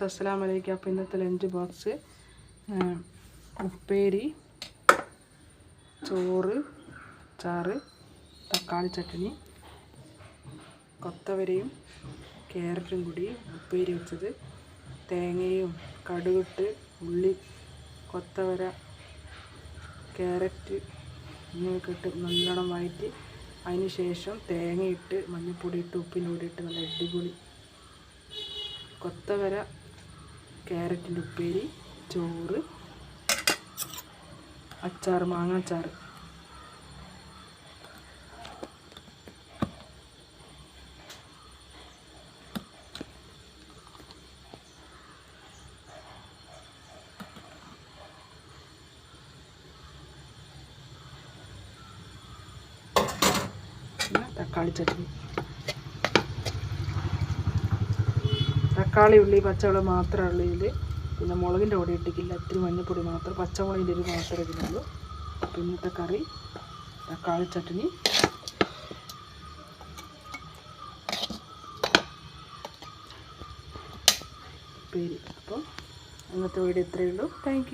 അസ്സലാം വലൈക്കും അപ്പോൾ ഇന്നത്തെ ലഞ്ച് ബോക്സ് ഉപ്പേരി ചോറ് ചാറ് തക്കാളി ചട്ടണി കൊത്തവരയും ക്യാരറ്റും കൂടി ഉപ്പേരി വെച്ചത്. തേങ്ങയും കടുകിട്ട് ഉള്ളി കൊത്തവര ക്യാരറ്റ് ഇങ്ങനെയൊക്കെ ഇട്ട് നല്ലോണം വഴറ്റി അതിന് ശേഷം തേങ്ങയിട്ട് മഞ്ഞൾപ്പൊടി ഇട്ട് ഉപ്പിന്റെ കൂടി ഇട്ട് നല്ല അടിപൊളി കൊത്തവര ക്യാരറ്റിന്റെ ഉപ്പേരി ചോറ് അച്ചാർ മാങ്ങ അച്ചാർ തക്കാളി ചട്നി. തക്കാളി ഉള്ളി പച്ചമുളക് മാത്രമേ ഉള്ളൂ ഇതിൽ പിന്നെ മുളകിന്റെ പൊടി ഇട്ടിട്ടില്ല. ഇത്തിരി മഞ്ഞൾപ്പൊടി മാത്രം. പച്ചമുളകിന്റെ ഒരു മാത്രമേ ഇതിലുള്ളൂ പിന്നത്തെ കറി തക്കാളി ചട്നി. പേര്. അപ്പോൾ ഇന്നത്തെ വീഡിയോ ഇത്രയേ ഉള്ളൂ. താങ്ക്